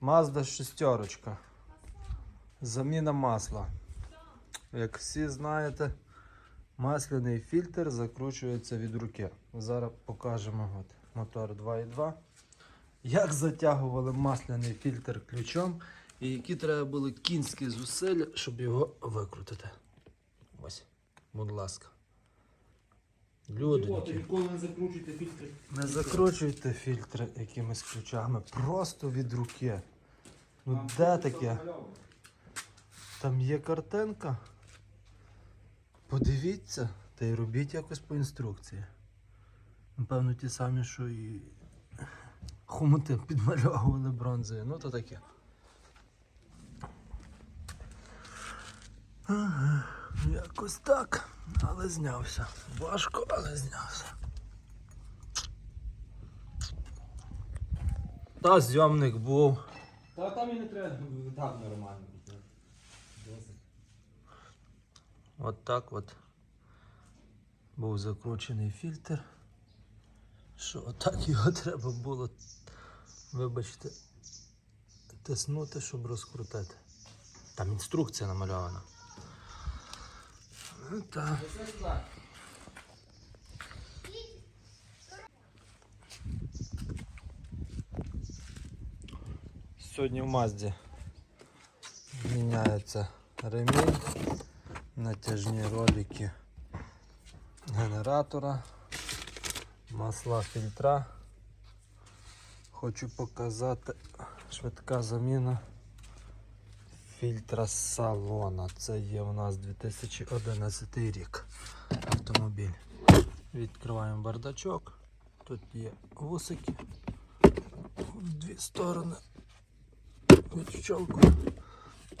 Mazda шестерочка. Заміна масла. Як всі знаєте, масляний фільтр закручується від руки. Зараз покажемо от, мотор 2.2. Як затягували масляний фільтр ключом і які треба були кінські зусилля, щоб його викрутити. Ось, будь ласка. Люди. ніколи не закручуйте фільтри. Не закручуйте фільтри якимись ключами, просто від руки. Ну Нам де таке? Там є картинка. Подивіться та й робіть якось по інструкції. Напевно, ті самі, що і хомути підмальовували бронзою. Ну то таке. Ага, якось так. Але знявся. Важко, але знявся. Та зйомник був. Та там і не треба так нормально. Досить. От так от був закручений фільтр. Що отак його треба було, вибачте, тиснути, щоб розкрутити. Там інструкція намальована. Ну, так. Це все так. Сьогодні в Мазді міняється ремінь, натяжні ролики генератора, масла фільтра. Хочу показати швидка заміна Фільтра салона. Це є у нас 2011 рік автомобіль. Відкриваємо бардачок. Тут є вусики в дві сторони Від відщолку.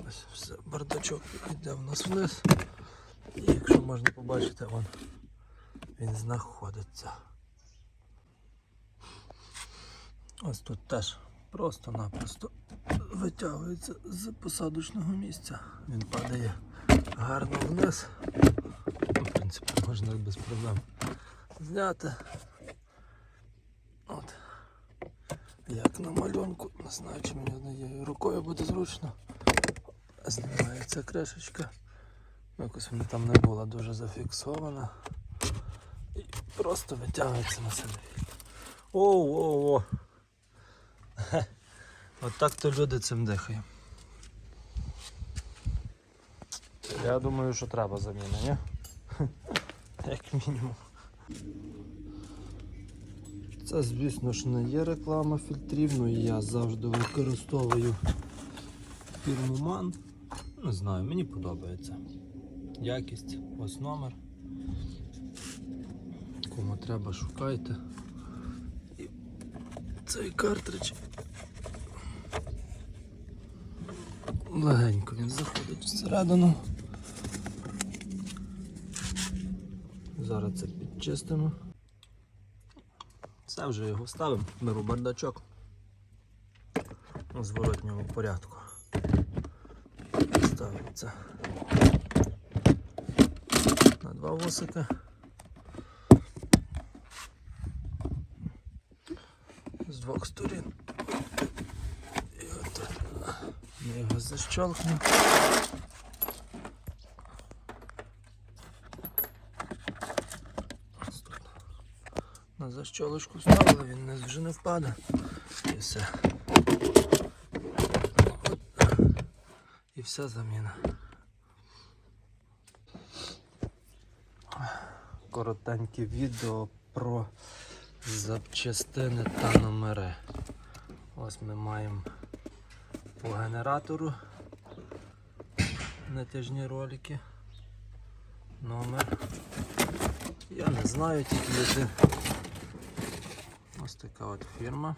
Ось все, бардачок йде в нас вниз. І якщо можна побачити, вон він знаходиться. Ось тут теж просто-напросто витягується з посадочного місця. Він падає гарно вниз. Ну, В принципі, можна без проблем зняти. От. Як на малюнку, не знаю, чи мені однією рукою буде зручно. Знімається кришечка. Якось вона там не була дуже зафіксована. І просто витягується на себе. Оу-оу-оу. От так то люди цим дихають. Я думаю, що треба заміна, ні? Як мінімум. Це, звісно ж, не є реклама фільтрів, але я завжди використовую фірму MAN. Не знаю, мені подобається. Якість, ось номер. Кому треба, шукайте. Цей картридж. Легенько він заходить всередину. Зараз це підчистимо. Все вже його ставимо, беру бардачок у зворотньому порядку. Ставиться на два вусика. Двох сторін. І от ми його тут на защолочку вставили, він не- вже не впаде. І все. І вся заміна. Коротеньке відео про запчастини та номери. Ось ми маємо по генератору натяжні ролики. Номер. Я не знаю, тільки один. Ось така от фірма.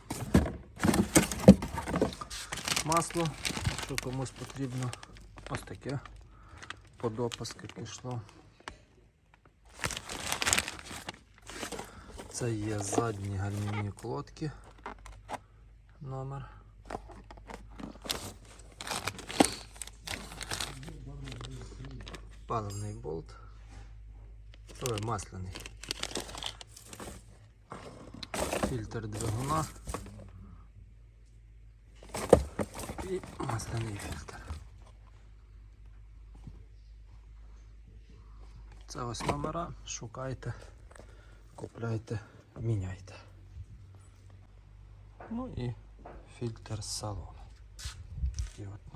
Масло, якщо комусь потрібно, ось таке подопаски пішло. Це є задні гальмівні колодки. Номер. Паливний болт. Ой, масляний. Фільтр двигуна. і масляний фільтр. Це ось номера. Шукайте, купляйте, міняйте. Ну і фільтр з салону. І от